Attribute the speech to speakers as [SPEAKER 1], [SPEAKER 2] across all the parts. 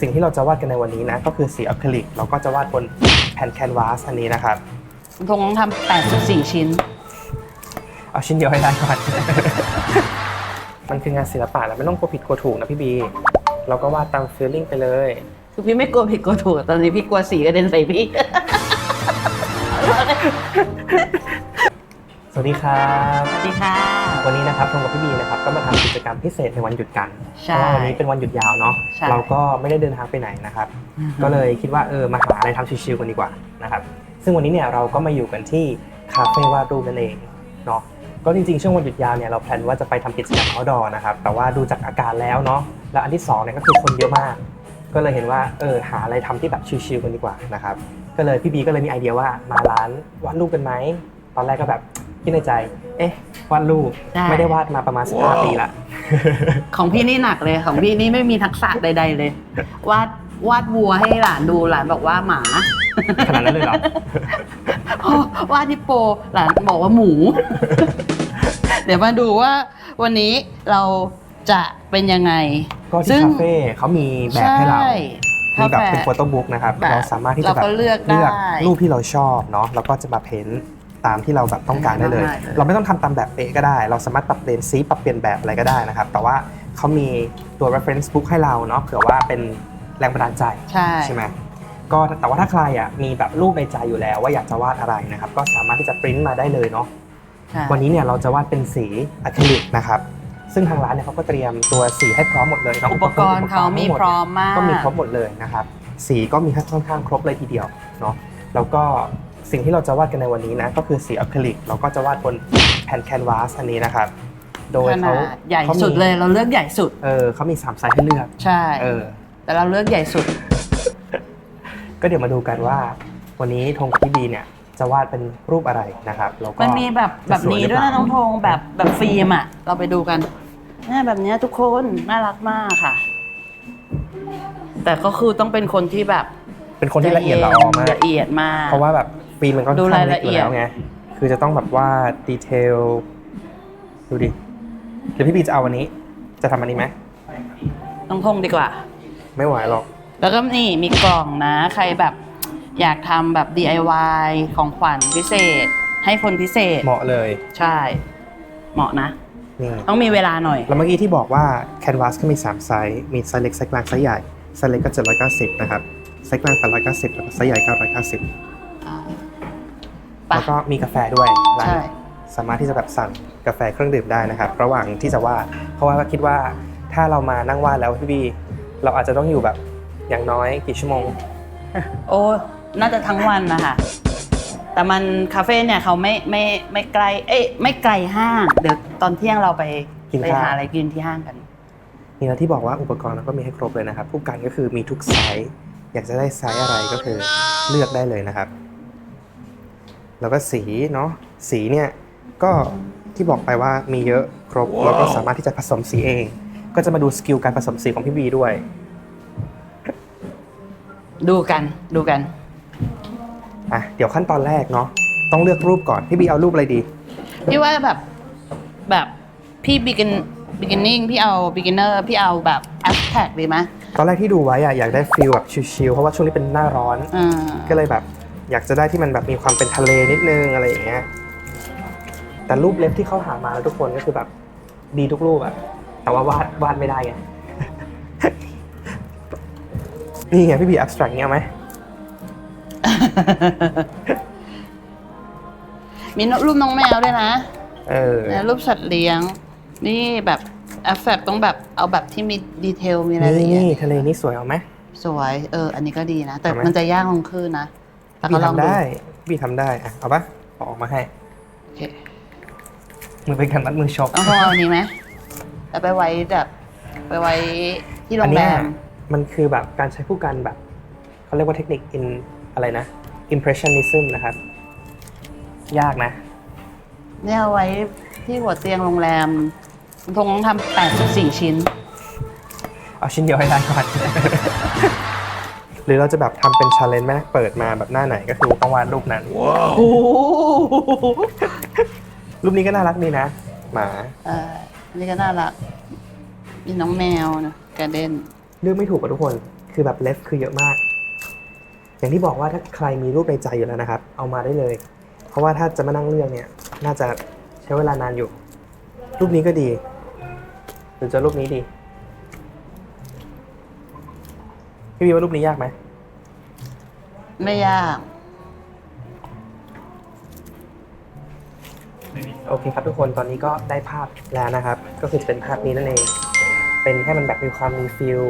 [SPEAKER 1] สิ่งที่เราจะวาดกันในวันนี้นะ ก็คือสีอะคริลิกเราก็จะวาดบนแผ่นแคนวาสอันนี้นะครับ
[SPEAKER 2] คุณพงษ์ต้องทำ84 ชิ้น
[SPEAKER 1] เอาชิ้นเดียวให้ได้ก่อน มันคืองานศิลปะแล้วไม่ต้องกลัวผิดกลัวถูกนะพี่บี เราก็วาดตามฟีลลิ่งไปเลย
[SPEAKER 2] คือพี่ไม่กลัวผิดกลัวถูก ตอนนี้พี่กลัวสีกระเด็นใส่พี่
[SPEAKER 1] สวัสดีครับ
[SPEAKER 2] สวัสดีค่ะ
[SPEAKER 1] วันนี้นะครับทงกับพี่บีนะครับก็มาทำกิจกรรมพิเศษในวันหยุดกัน
[SPEAKER 2] ใช่
[SPEAKER 1] เพราะว่าวันนี้เป็นวันหยุดยาวเนาะ
[SPEAKER 2] ใช่
[SPEAKER 1] เราก็ไม่ได้เดินทางไปไหนนะครับก็เลยคิดว่าเออมาหาอะไรทำชิลๆกันดีกว่านะครับซึ่งวันนี้เนี่ยเราก็มาอยู่กันที่คาเฟ่วาดรูปนั่นเองเนาะก็จริงๆช่วงวันหยุดยาวเนี่ยเราแพลนว่าจะไปทำกิจกรรม outdoor นะครับแต่ว่าดูจากอาการแล้วเนาะแล้วอันที่สองเนี่ยก็คือคนเยอะมาก ก็เลยเห็นว่าเออหาอะไรทำที่แบบชิลๆกันดีกว่านะครับก็เลยพี่บีก็เลยมีไอเดียว่ามาร้านวาดรูปกันไหมตอนแรกก็แบบ คิดในใจ เอ๊ะวาดรูป
[SPEAKER 2] ได้
[SPEAKER 1] ไม่ได้วาดมาประมาณ 15 ปีละ
[SPEAKER 2] ของพี่นี่หนักเลยของพี่นี่ไม่มีทักษะใด ๆ เลย วาดวาดวัวให้หลานดูหลานบอกว่าหมา
[SPEAKER 1] ขนาดนั้นเลยเหรอ
[SPEAKER 2] พอวาดที่โปหลานบอกว่าหมู เดี๋ยวมาดูว่าวันนี้เราจะเป็นยังไง
[SPEAKER 1] ก็ที่คาเฟ่เขามีแบบให้เรา
[SPEAKER 2] ใช่
[SPEAKER 1] มีแบบเป็น
[SPEAKER 2] คา
[SPEAKER 1] โฟ
[SPEAKER 2] ฟ่
[SPEAKER 1] โต้บุ๊กนะครับ
[SPEAKER 2] แบบ
[SPEAKER 1] เราสามารถที่จะแบบ
[SPEAKER 2] เราก็เลือกได้
[SPEAKER 1] รูปที่เราชอบเนาะแล้วก็จะมาเพ้นท์ ตามที่เราแบบต้องการได้เลย
[SPEAKER 2] ได้เลย
[SPEAKER 1] เราไม่ต้องทำตามแบบเป๊ะก็ได้ เราสามารถปรับเปลี่ยนสีปรับเปลี่ยนแบบอะไรก็ได้นะครับ แต่ว่าเขามีตัว reference book ให้เราเนาะเผื่อว่าเป็นแรงบันดาลใจ
[SPEAKER 2] ใช่
[SPEAKER 1] ใช่ไหมก็แต่ว่าถ้าใครอะมีแบบรูปในใจอยู่แล้ว ว่าอยากจะวาดอะไรนะครับ ก็สามารถที่จะปริ้นมาได้เลยเนาะ
[SPEAKER 2] ใช่
[SPEAKER 1] วันนี้เนี่ยเราจะวาดเป็นสีอะคริลิกนะครับซึ่งทางร้านเนี่ยเขาก็เตรียมตัวสีให้พร้อมหมดเลยเนาะ
[SPEAKER 2] อุปกรณ์เขามีพร้อมมาก
[SPEAKER 1] ก็มีครบหมดเลยนะครับ สีก็มีค่อนข้างครบเลยทีเดียวเนาะแล้วก็ สิ่งที่เราจะวาดกันในวันนี้นะก็คือสีอะคริลิกเราก็จะวาดบนแผ่นแคนวาสอันนี้นะครับ โดย
[SPEAKER 2] ข
[SPEAKER 1] เขา
[SPEAKER 2] นาดใหญ่
[SPEAKER 1] ขามี
[SPEAKER 2] สุดเลยเราเลือกใหญ่สุด
[SPEAKER 1] เออเขามีสามไซส์ให้เลือก
[SPEAKER 2] ใช่
[SPEAKER 1] เออ
[SPEAKER 2] แต่เราเลือกใหญ่สุด
[SPEAKER 1] ก็เดี๋ยวมาดูกันว่า วันนี้ธงกับพี่บีเนี่ยจะวาดเป็นรูปอะไรนะครับแล้วก็
[SPEAKER 2] มันมีแบบ
[SPEAKER 1] จะ
[SPEAKER 2] แบบ
[SPEAKER 1] สวย
[SPEAKER 2] นี้
[SPEAKER 1] หรือ
[SPEAKER 2] ด้วย
[SPEAKER 1] เปล่า
[SPEAKER 2] นะน้องพงษ์แบบแบบฟิล์มอะ เราไปดูกันเนี่ยแบบเนี้ยทุกคนน่ารักมากค่ะ แต่ก็คือต้องเป็นคนที่แบบ
[SPEAKER 1] เป็นคนที่ละเอียดละออมาก
[SPEAKER 2] ละเอียดมาก
[SPEAKER 1] เพราะว่าแบบ ฟิล์มมันก็
[SPEAKER 2] ดู
[SPEAKER 1] ค่อนข้าง
[SPEAKER 2] ราย
[SPEAKER 1] เล็
[SPEAKER 2] ละ
[SPEAKER 1] กอยู่
[SPEAKER 2] เอียด
[SPEAKER 1] แล้วไง คือจะต้องแบบว่าดีเทล ดูดิ เดี๋ยวพี่บีจะเอาวันนี้ จะทำอันนี้ไหม
[SPEAKER 2] น้องพงษ์ดีกว่า
[SPEAKER 1] ไม่ไหวหรอก
[SPEAKER 2] แล้วก็นี่มีกล่องนะ ใครแบบอยากทำแบบ DIY ของขวัญพิเศษ ให้คนพิเศษ
[SPEAKER 1] เหมาะเลย
[SPEAKER 2] ใช่ เหมาะนะ
[SPEAKER 1] นี่
[SPEAKER 2] ต้องมีเวลาหน่อย
[SPEAKER 1] แล้วเมื่อกี้ที่บอกว่าแคนวาสก็มี 3 ไซส์ มีไซส์เล็ก ไซส์กลาง ไซส์ใหญ่ ไซส์เล็กก็790 นะครับ ไซส์กลาง890แล้วก็ไซส์ใหญ่990
[SPEAKER 2] อ่า ไป
[SPEAKER 1] แล้วก็มีกาแฟด้วยร้าน
[SPEAKER 2] ใช่
[SPEAKER 1] สามารถที่จะแบบสั่งกาแฟเครื่องดื่มได้นะครับ ระหว่างที่จะวาดเพราะว่าคิดว่าถ้าเรามานั่งวาดแล้วพี่บีเราอาจจะต้องอยู่แบบอย่างน้อยกี่ชั่วโมง
[SPEAKER 2] โอ้น่าจะทั้งวันนะคะแต่มันคาเฟ่เนี่ยเขาไม่ไม่ไม่ไกล เอ้ยไม่ไกลห้าง เดี๋ยวตอนเที่ยงเราไป
[SPEAKER 1] กิน
[SPEAKER 2] ไป
[SPEAKER 1] ข้าว
[SPEAKER 2] หาอะไรกินที่ห้างกัน
[SPEAKER 1] นี่นะที่บอกว่าอุปกรณ์เราก็มีให้ครบเลยนะครับผู้กันก็คือมีทุกไซส์อยากจะได้ไซส์อะไรก็คือเลือกได้เลยนะครับ แล้วก็สีเนาะสีเนี่ยก็ที่บอกไปว่ามีเยอะครบ แล้วก็สามารถที่จะผสมสีเอง ก็จะมาดูสกิลการผสมสีของพี่บีด้วย
[SPEAKER 2] ดูกันดูกัน
[SPEAKER 1] อะเดี๋ยวขั้นตอนแรกเนาะต้องเลือกรูปก่อน พี่บีเอารูปอะไรดี
[SPEAKER 2] พี่ว่าแบบแบบพี่ begin beginning พี่เอา beginner พี่เอาแบบ abstract ดีไหม
[SPEAKER 1] ตอนแรกที่ดูไว้อะอยากได้ฟิลแบบชิลๆเพราะว่าช่วงนี้เป็นหน้าร้อน
[SPEAKER 2] อ่า
[SPEAKER 1] ก็เลยแบบ อยากจะได้ที่มันแบบมีความเป็นทะเลนิดนึงอะไรอย่างเงี้ยแต่รูปเล็บที่เขาหามาแล้วทุกคนก็คือแบบดีทุกรูปอะแต่ว่าวาดวาดไม่ได้ไงนี่ไงพี่บี abstract เนี่ยเอาไหม
[SPEAKER 2] มีรูปน้องแมวด้วยนะ
[SPEAKER 1] เออ
[SPEAKER 2] นะรูปสัตว์เลี้ยง นี่แบบ abstract ต้องแบบเอาแบบที่มีดีเทลมีรายละเอียด
[SPEAKER 1] นี่ทะเลนี่สวยเอาไหม
[SPEAKER 2] สวย เออ อันนี้ก็ดีนะ แต่
[SPEAKER 1] เอาไหม
[SPEAKER 2] มันจะยากลงขึ้นนะ แต่
[SPEAKER 1] พี่
[SPEAKER 2] ก็ลอง
[SPEAKER 1] ทำ
[SPEAKER 2] ดู
[SPEAKER 1] ได้พี่ทำได้อะเอาปะเอาออกมาให้
[SPEAKER 2] โอเค
[SPEAKER 1] มือเป็นการมัดมือชก
[SPEAKER 2] ต้องพอเอาอันนี้ไหมแล้วไปไว้แบบไปไว้ที่โร
[SPEAKER 1] อัน
[SPEAKER 2] งแร
[SPEAKER 1] เนี้ย
[SPEAKER 2] ม
[SPEAKER 1] มันคือแบบการใช้ผู้กันแบบเขาเรียกว่าเทคนิค in อะไรนะ impressionism นะครับ ยากนะ
[SPEAKER 2] เนี่ยเอาไว้ที่หัวเตียงโรงแรมคุณพงษ์ต้องทำ84 ชิ้น
[SPEAKER 1] เอาชิ้นเดียวให้ได้ก่อนห รือเราจะแบบทำเป็นชาเลนจ์ไหมเปิดมาแบบหน้าไหนก็คือต้องวาดรูปนั้น
[SPEAKER 2] โอ้โห
[SPEAKER 1] รูปนี้ก็น่ารักดีนะ หมา
[SPEAKER 2] เอออันนี้ก็น่ารักมีน้องแมวนะกระเด็น
[SPEAKER 1] เลือกไม่ถูกกับทุกคนคือแบบเลฟคือเยอะมาก อย่างที่บอกว่าถ้าใครมีรูปในใจอยู่แล้วนะครับ เอามาได้เลย เพราะว่าถ้าจะมานั่งเลือกเนี่ย น่าจะใช้เวลานานอยู่ รูปนี้ก็ดีหรือจะรูปนี้ดี พี่บีว่ารูปนี้ยากไหม
[SPEAKER 2] ไม่ยาก
[SPEAKER 1] โอเคครับทุกคนตอนนี้ก็ได้ภาพแล้วนะครับ ก็คือจะเป็นภาพนี้นั่นเอง เป็นให้มันแบบมีความมีฟิล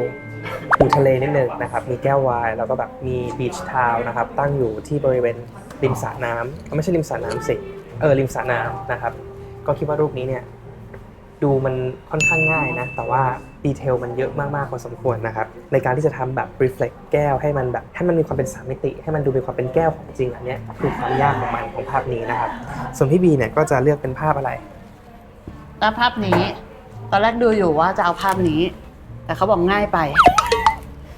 [SPEAKER 1] อยู่ทะเลนิดนึงนะครับ มีแก้ววายแล้วก็แบบมีบีชทาวน์นะครับ ตั้งอยู่ที่บริเวณริมสระน้ำเอ้าไม่ใช่ริมสระน้ำสิ เออริมสระน้ำนะครับ ก็คิดว่ารูปนี้เนี่ย ดูมันค่อนข้างง่ายนะ แต่ว่าดีเทลมันเยอะมากๆพอสมควรนะครับ ในการที่จะทำแบบ reflect แก้วให้มันแบบให้มันมีความเป็นสามมิติ ให้มันดูมีความเป็นแก้วของจริงอันเนี้ยคือความยากของมันของภาพนี้นะครับ ส่วนพี่บีเนี่ยก็จะเลือกเป็นภาพอะไร
[SPEAKER 2] แล้วภาพนี้ ตอนแรกดูอยู่ว่าจะเอาภาพนี้ แต่เขาบอกง่ายไป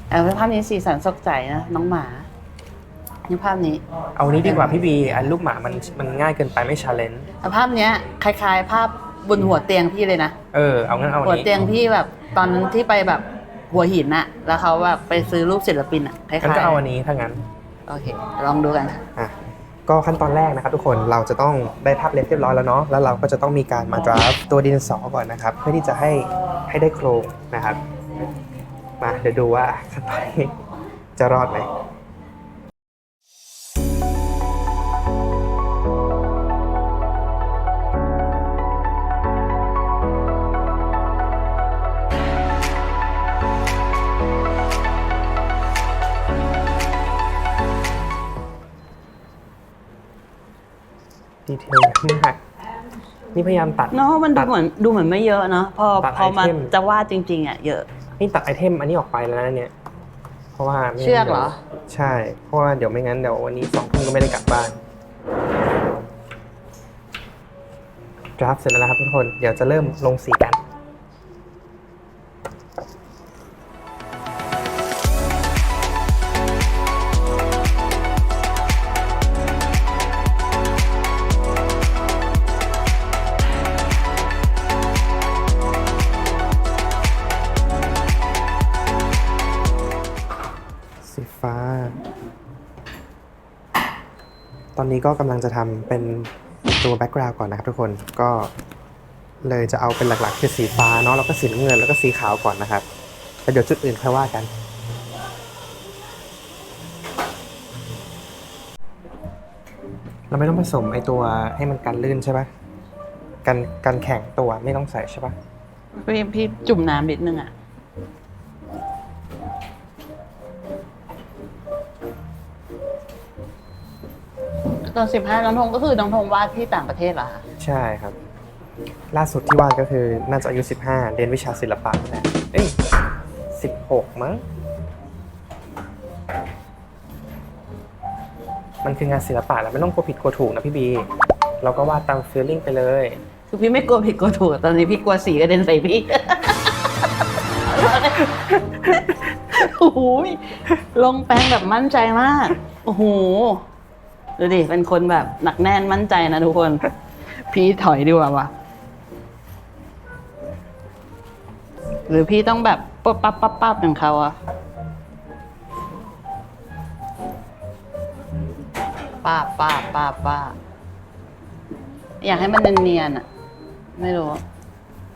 [SPEAKER 2] แต่ภาพนี้สีสันสดใสนะน้องหมานี่ภาพนี้
[SPEAKER 1] เอานี้ดีกว่าพี่บีอันลูกหมามันมันง่ายเกินไปไม่ชาเลนจ์
[SPEAKER 2] แต่ภาพเนี้ยคล้าย ๆ ภาพ บนหัวเตียงพี่เลยนะ
[SPEAKER 1] เออ เอางั้นเอา
[SPEAKER 2] หัว
[SPEAKER 1] นี้
[SPEAKER 2] เตียงพี่แบบตอนนั้นที่ไปแบบหัวหินอะแล้วเขาแบบไปซื้อรูปศิลปินอะคล้าย
[SPEAKER 1] งั้นก็เอาอัน
[SPEAKER 2] ๆ
[SPEAKER 1] นี้ถ้างั้น
[SPEAKER 2] โอเค ลองดูกัน
[SPEAKER 1] อะก็ขั้นตอนแรกนะครับทุกคนเราจะต้องได้ภาพเล็บเรียบร้อยแล้วเนาะแล้วเราก็จะต้องมีการมา draft ตัวดินสอก่อนนะครับ เพื่อที่จะให้ให้ได้โครงนะครับ มาเดี๋ยวดูว่าขั้นตอนนี้จะรอดไหม ดีเทลเยอะมากนี่พยายามตัด
[SPEAKER 2] เนาะมัน
[SPEAKER 1] ตั
[SPEAKER 2] ดู
[SPEAKER 1] ด
[SPEAKER 2] เหมือนดูเหมือนไม่เยอะเนาะพอ
[SPEAKER 1] ตัด
[SPEAKER 2] พอมา
[SPEAKER 1] ไอเทม
[SPEAKER 2] จะวาดจริง ๆอะเยอะ
[SPEAKER 1] นี่ตัดไอเทมอันนี้ออกไปแล้วนะเนี่ย เพราะว่าไม่งั้น
[SPEAKER 2] เชือกเหรอ
[SPEAKER 1] ดี๋ยวใช่ เพราะว่าเดี๋ยวไม่งั้นเดี๋ยววันนี้สองทุ่มก็ไม่ได้กลับบ้านดราฟเสร็จแล้วนะครับทุกคน เดี๋ยวจะเริ่มลงสีกัน อนนี้ก็กำลังจะทำเป็นตัวแบ็กกราวก่อนนะครับทุกคนก็เลยจะเอาเป็นหลักๆ คือสีฟ้าเนาะแล้วก็สีน้ำเงินแล้วก็สีขาวก่อนนะครับแล้วเดี๋ยวจุดอื่นค่อยว่ากัน เราไม่ต้องผสมไอตัวให้มันกันลื่นใช่ปะกันกันแข็งตัวไม่ต้องใส่ใช่ปะ
[SPEAKER 2] พี่พี่จุ่มน้ำนิดนึงอะ ตอนสิบห้าน้องทงก็คือน้องทงวาดที่ต่างประเทศเหรอคะ
[SPEAKER 1] ใช่ครับ ล่าสุดที่วาดก็คือน่าจะอายุ 15 เรียนวิชาศิลปะนี่แหละเอ้ย16 มั้ง มันคืองานศิลปะแล้วไม่ต้องกลัวผิดกลัวถูกนะพี่บี เราก็วาดตามฟีลลิ่งไปเลย
[SPEAKER 2] คือพี่ไม่กลัวผิดกลัวถูกตอนนี้พี่กลัวสีกระเด็นใส่พี่ โอ้โหลงแปรงแบบมั่นใจมาก โอ้โห ดูดิ เป็นคนแบบหนักแน่นมั่นใจนะทุกคน พี่ถอยดีกว่าวะหรือพี่ต้องแบบปั๊บปั๊บปั๊บปั๊บอย่างเขาอะป้าบป้าบป้าบป้าบอยากให้มันเนียนๆอะไม่รู้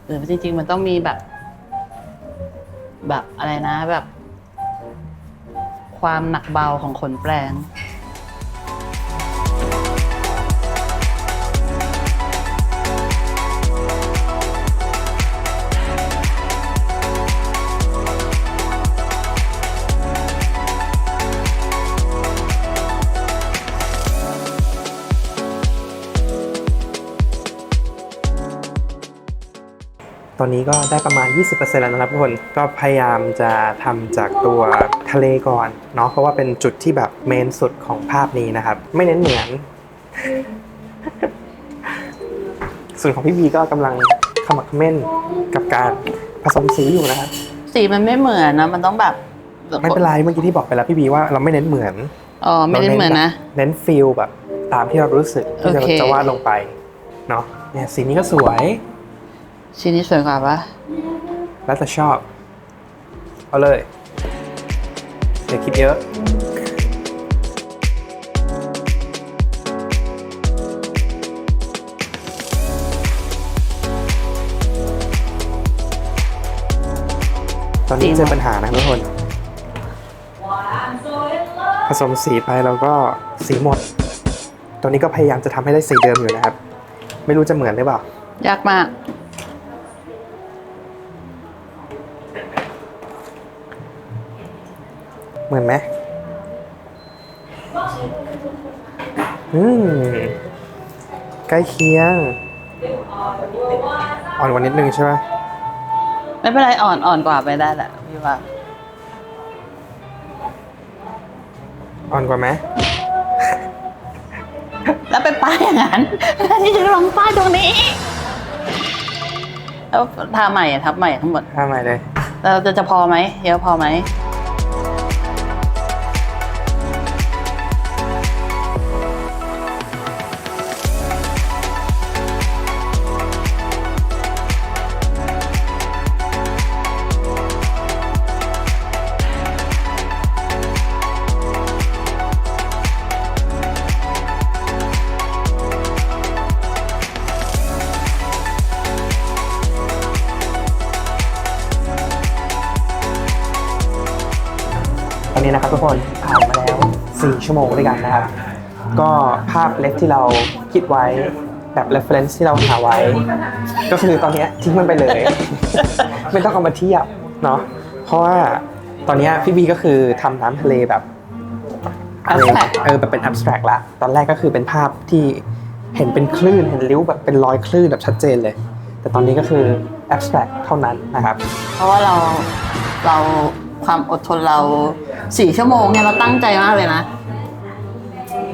[SPEAKER 2] หรือจริง ๆ มันต้องมีแบบ แบบอะไรนะแบบ ความหนักเบาของขนแปลง
[SPEAKER 1] ตอนนี้ก็ได้ประมาณ 20%แล้วนะครับทุกคนก็พยายามจะทำจากตัวทะเลก่อนเนาะเพราะว่าเป็นจุดที่แบบเมนสุดของภาพนี้นะครับ ไม่เน้นเหมือน ส่วนของพี่บีก็กำลังขมักเขม้นกับการผสมสีอยู่นะครับ
[SPEAKER 2] สีมันไม่เหมือนนะมันต้องแบบ
[SPEAKER 1] ไม่เป็นไรเมื่อกี้ที่บอกไปแล้วพี่บีว่าเราไม่เน้นเหมือน
[SPEAKER 2] อ๋อไม่ได้เหมือนนะ
[SPEAKER 1] เน้นฟีลแบบตามที่เรารู้สึกที่จะ
[SPEAKER 2] โอเค
[SPEAKER 1] จะวาดลงไปเนาะเนี่ยสีนี้ก็สวย
[SPEAKER 2] ชิ้นนี้สวยกว่าปะ
[SPEAKER 1] แล้วแต่ชอบ เอาเลยอย่าคิดเยอะตอนนี้เจอปัญหานะทุกคน ผสมสีไปแล้วก็สีหมด ตอนนี้ก็พยายามจะทำให้ได้สีเดิมอยู่นะครับ ไม่รู้จะเหมือนหรือเปล่า
[SPEAKER 2] ยากมาก
[SPEAKER 1] เหมือนไหมอืมใกล้เคียง อ่อนกว่านิดนึงใช่ไหม
[SPEAKER 2] ไม่เป็นไรอ่อนอ่อนกว่าไปได้แหละพี่ว่า
[SPEAKER 1] อ่อนกว่าไหม
[SPEAKER 2] แล้วไปป้ายอย่างนั้นที่จะลองป้ายตรงนี้แล้วทาใหม่อะทับใหม่ทั้งหมด
[SPEAKER 1] ห้าใหม่เลย
[SPEAKER 2] เราจะจะพอไหมเยอะพอไหม
[SPEAKER 1] 4 ชั่วโมงด้วยกันนะครับ ก็ภาพเล็กที่เราคิดไว้แบบ reference ที่เราหาไว้ ก็คือตอนเนี้ยทิ้งมันไปเลย ไม่ต้องเอามาเทียบเนาะเพราะว่าตอนเนี้ยพี่บีก็คือทำน้ำทะเลแบบ
[SPEAKER 2] Abstract
[SPEAKER 1] เออแบบเป็น abstract ละ ตอนแรกก็คือเป็นภาพที่เห็นเป็นคลื่นเห็นริ้วแบบเป็นรอยคลื่นแบบชัดเจนเลย แต่ตอนนี้ก็คือ abstract เท่านั้นนะครับ
[SPEAKER 2] เพราะว่าเราเรา ความอดทนเราสี่ชั่วโมงเนี่ยเราตั้งใจมากเลยนะ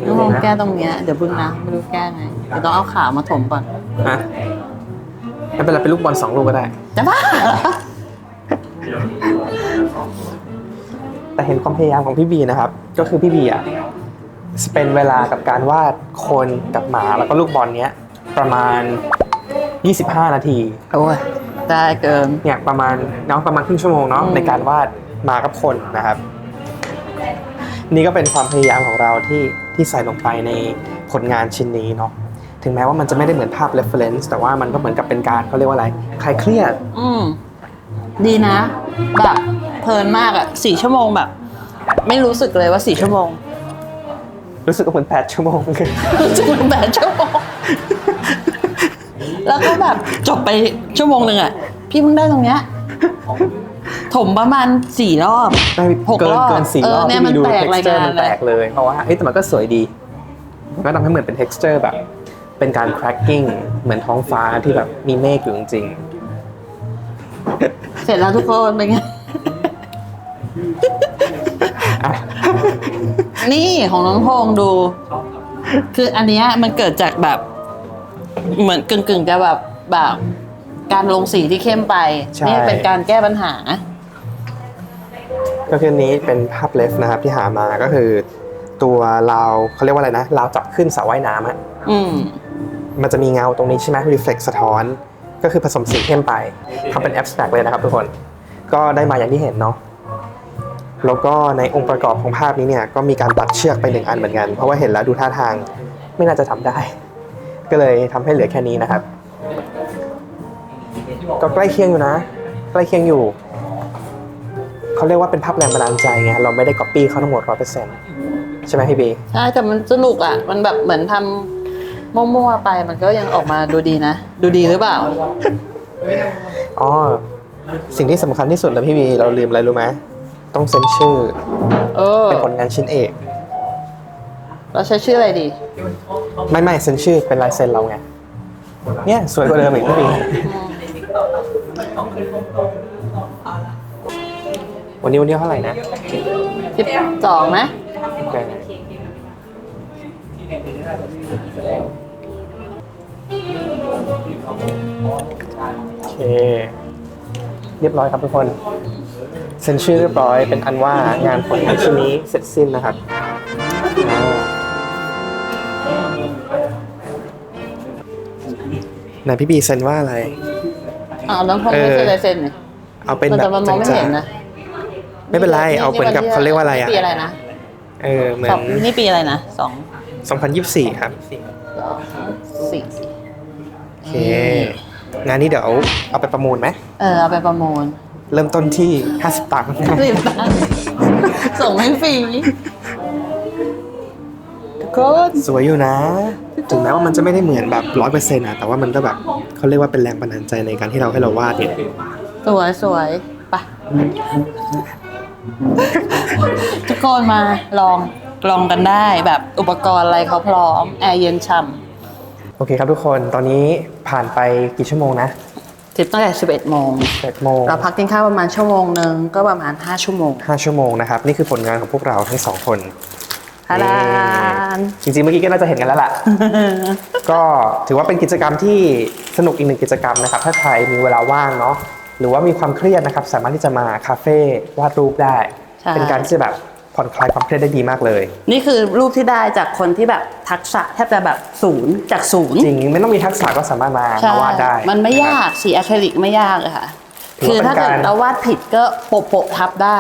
[SPEAKER 2] ต้องลองแก้ตรงเนี้ยเดี๋ยวพึ่งนะไม่รู้แก้ไงเดี๋ยวต้องเอาขามาถมก่อน
[SPEAKER 1] อะไม่เป็นไรเป็นลูกบอลสองลูกก็ได้
[SPEAKER 2] จะบ้าเหรอ
[SPEAKER 1] แต่เห็นความพยายามของพี่บีนะครับ ก็คือพี่บีอะเป็นเวลากับการวาดคนกับหมาแล้วก็ลูกบอลเนี้ย ประมาณ 25 นาที
[SPEAKER 2] โอ้ยได้เกิน
[SPEAKER 1] เนี่ยประมาณเนาะประมาณครึ่งชั่วโมงเนาะ
[SPEAKER 2] อืม
[SPEAKER 1] ในการวาดห มากับคนนะครับ นี่ก็เป็นความพยายามของเราที่ที่ใส่ลงไปในผลงานชิ้นนี้เนาะถึงแม้ว่ามันจะไม่ได้เหมือนภาพ reference แต่ว่ามันก็เหมือนกับเป็นการเขาเรียกว่าอะไรคลายเครียด
[SPEAKER 2] อืมดีนะ แบบเพลินมากอะสี่ชั่วโมงแบบ ไม่รู้สึกเลยว่าสี่ชั่วโมง
[SPEAKER 1] รู้สึกว่าเหมือน8ชั่วโมง
[SPEAKER 2] รู้สึกมันแปดชั่วโมง แล้วก็แบบจบไปชั่วโมงหนึ่งอะพี่เพิ่งได้ตรงเนี้ย ถมประมาณสี่รอบ
[SPEAKER 1] ได้
[SPEAKER 2] หก
[SPEAKER 1] เกิ
[SPEAKER 2] ร
[SPEAKER 1] น
[SPEAKER 2] อบ
[SPEAKER 1] เกินสี่
[SPEAKER 2] เอ
[SPEAKER 1] ร
[SPEAKER 2] อ
[SPEAKER 1] อบ
[SPEAKER 2] เนี่ย
[SPEAKER 1] ที่มีดู
[SPEAKER 2] มันแตก
[SPEAKER 1] texture
[SPEAKER 2] รายงาน
[SPEAKER 1] มันแตกเลย เพราะว่าเอ้ยแต่มันก็สวยดี มันก็ทำให้เหมือนเป็น texture แบบ เป็นการ cracking เหมือนท้องฟ้าที่แบบมีเมฆอยู่จริง
[SPEAKER 2] เสร็จแล้วทุกคนเป็นไง
[SPEAKER 1] ๆอะ
[SPEAKER 2] นี่ของน้องพงษ์ดู คืออันเนี้ยมันเกิดจากแบบ เหมือนกึ่งกึ่งๆจะแบบแบบ การลงสีที่เข้มไป
[SPEAKER 1] ใช่
[SPEAKER 2] นี่เป็นการแก้ปัญหา
[SPEAKER 1] ก็คือนี้เป็นภาพเลฟนะครับที่หามาก็คือ ตัวราวเขาเรียกว่าอะไรนะราวจับขึ้นเสาว่ายน้ำอะ
[SPEAKER 2] อืม
[SPEAKER 1] มันจะมีเงาตรงนี้ใช่ไหม reflect สะท้อน ก็คือผสมสีเข้มไปทำเป็น abstract เลยนะครับทุกคนก็ได้มาอย่างที่เห็นเนาะแล้วก็ในองค์ประกอบของภาพนี้เนี่ยก็มีการตัดเชือกไปหนึ่งอันเหมือนกัน เพราะว่าเห็นแล้วดูท่าทางไม่น่าจะทำได้ ก็เลยทำให้เหลือแค่นี้นะครับ ก็ใกล้เคียงอยู่นะ ใกล้เคียงอยู่ เขาเรียกว่าเป็นภาพแรงบันดาลใจไงเราไม่ได้ copy เขาทั้งหมดร้อยเปอร์เซ็นต์ใช่ไหมพี่บี
[SPEAKER 2] ใช่แต่มันสนุกอะ มันแบบเหมือนทำมั่วๆไปมันก็ยังออกมาดูดีนะ ดูดีหรือเปล่า
[SPEAKER 1] อ๋อสิ่งที่สำคัญที่สุดเลยพี่บีเราลืมอะไรรู้ไหมต้องเซ็นชื่อ
[SPEAKER 2] เออ
[SPEAKER 1] เป็นผลงานชิ้นเอก
[SPEAKER 2] เราใช้ชื่ออะไรดี
[SPEAKER 1] ไม่ไม่เซ็นชื่อเป็นลายเซ็นเราไงเนี่ยสวยกว่าเดิมอีกพี่บี วันนี้วันนี้เท่าไหร่นะ
[SPEAKER 2] สิบสองไหม
[SPEAKER 1] โอเคโอเค เรียบร้อยครับทุกคน เซ็นชื่อเรียบร้อยเป็นอันว่างานผลงานชิ้นนี้เสร็จสิ้นนะครับอ่าไหนพี่บีเซ็นว่าอะไร
[SPEAKER 2] อ้าวน้องพงษ์ไม่
[SPEAKER 1] เออ
[SPEAKER 2] ใช่ลายเซ็นเนี่ย
[SPEAKER 1] เอาเป็น
[SPEAKER 2] มัน
[SPEAKER 1] แบ
[SPEAKER 2] แต่
[SPEAKER 1] บ
[SPEAKER 2] มันมองไม่
[SPEAKER 1] จา
[SPEAKER 2] เห็น
[SPEAKER 1] ง
[SPEAKER 2] นะ
[SPEAKER 1] ไม่เป็นไรเอาเหมือนกับเขาเรียกว่าอะไรอะ
[SPEAKER 2] ปีอะไรนะ
[SPEAKER 1] เออเหมือ
[SPEAKER 2] สอนงนี่ปีอะไรนะสอง
[SPEAKER 1] 2024ครับ
[SPEAKER 2] สองสี่
[SPEAKER 1] โอเคงานนี้เดี๋ยวเอาไปประมูลไหม
[SPEAKER 2] เออเอาไปประมูล
[SPEAKER 1] เริ่มต้นที่50ตังค์
[SPEAKER 2] สิบตังค์ส่งให้ฟรีทุกคน
[SPEAKER 1] สวยอยู่นะ ถึงแม้ว่ามันจะไม่ได้เหมือนแบบร้อยเปอร์เซ็นต์อะแต่ว่ามันก็แบบเขาเรียกว่าเป็นแรงบันดาลใจในการที่เราให้เราวาดเนี่ย
[SPEAKER 2] สวยสวยไป ทุกคนมาลองลองกันได้แบบอุปกรณ์อะไรเขาพร้อม แอร์เย็นฉ่
[SPEAKER 1] โอเคครับทุกคนตอนนี้ผ่านไปกี่ชั่วโมงนะำ
[SPEAKER 2] ถึงตั้งแต่ 11 โมง
[SPEAKER 1] 11โมง
[SPEAKER 2] เราพักกินข้าวประมาณชั่วโมงหนึ่งก็ประมาณ 5 ชั่วโมง
[SPEAKER 1] 5ชั่วโมงนะครับ นี่คือผลงานของพวกเราทั้งสองคน
[SPEAKER 2] ฮาดาน
[SPEAKER 1] จริงๆ เมื่อกี้ก็น่าจะเห็นกันแล้วล่ะ ก็ถือว่าเป็นกิจกรรมที่สนุกอีกหนึ่งกิจกรรมนะครับ ถ้าใครมีเวลาว่างเนาะห รือว่ามีความเครียดนะครับ สามารถที่จะมาคาเฟ่วาดรูปได้
[SPEAKER 2] ใช่
[SPEAKER 1] เป็นการที่จะแบบผ่อนคลายความเครียดได้ดีมากเลย
[SPEAKER 2] นี่คือรูปที่ได้จากคนที่แบบทักษะแทบจะแบบศูนย์จากศูนย์
[SPEAKER 1] จริงไม่ต้องมีทักษะก็สามารถมา
[SPEAKER 2] ใช่
[SPEAKER 1] มาวาดได้
[SPEAKER 2] มันไม่ะ
[SPEAKER 1] ครับ
[SPEAKER 2] ยากสีอะคริลิกไม่ยากเลยค่ะ
[SPEAKER 1] ถือ
[SPEAKER 2] คือ
[SPEAKER 1] ว่าเป็น
[SPEAKER 2] ถ้าเกิด
[SPEAKER 1] การ
[SPEAKER 2] เราวาดผิดก็โปะโปะๆทับได้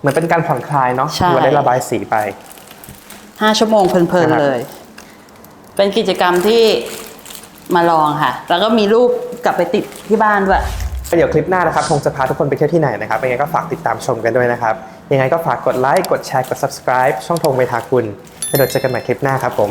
[SPEAKER 1] เหมือนเป็นการผ่อนคลายเนาะ
[SPEAKER 2] ใช่
[SPEAKER 1] ถือว่าได้ระบายสีไป
[SPEAKER 2] 5ชั่วโมงเพลิน
[SPEAKER 1] นะครับ
[SPEAKER 2] ๆเลย เป็นกิจกรรมที่มาลองค่ะ แล้วก็มีรูปกลับไปติดที่บ้านด้วย
[SPEAKER 1] เดี๋ยวคลิปหน้านะครับคงจะพาทุกคนไปเที่ยวที่ไหนนะครับยังไงก็ฝากติดตามชมกันด้วยนะครับ ยังไงก็ฝากกดไลค์ กดแชร์ กด subscribe ช่องทงเวทาคุณแล้วเดี๋ยวเจอกันใหม่คลิปหน้าครับผม